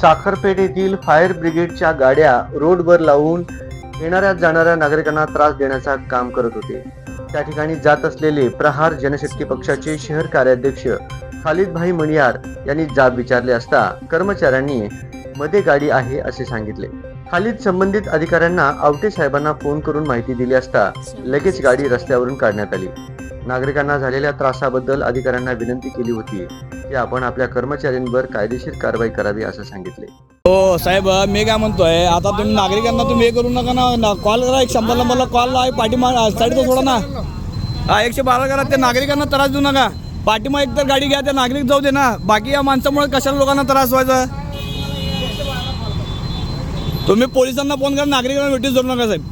साखरपेठेतील fire ब्रिगेडच्या गाड्या रोडवर लावून येणाऱ्या जाणाऱ्या नागरिकांना त्रास देण्याचा काम करत होते. त्या ठिकाणी जात असलेले प्रहार जनशक्ती पक्षाचे शहर कार्याध्यक्ष खालिदभाई मणियार यांनी जाब विचारले असता कर्मचाऱ्यांनी मध्ये गाडी आहे असे सांगितले. खालीद संबंधित अधिकाऱ्यांना आवटे साहेबांना फोन करून माहिती दिली असता लगेच गाडी रस्त्यावरून काढण्यात आली. नागरिकांना झालेल्या त्रासाबद्दल अधिकाऱ्यांना विनंती केली होती. की आपण आपल्या कर्मचाऱ्यांवर कायदेशीर कारवाई करावी असं सांगितले. हो साहेब मी काय म्हणतोय आता तुम्ही नागरिकांना तुम्ही हे करू नका ना. कॉल करा एक शंभर नंबरला कॉल आहे पाठीमा साईड सोडा ना. हा एकशे बारा करा त्या नागरिकांना त्रास देऊ नका. पाठीमा एक तर गाडी घ्या त्या नागरिक जाऊ दे ना. बाकी या माणसामुळे कशाला लोकांना त्रास व्हायचा? तुम्ही पोलिसांना फोन करा नागरिकांना नोटीस धरू नका साहेब.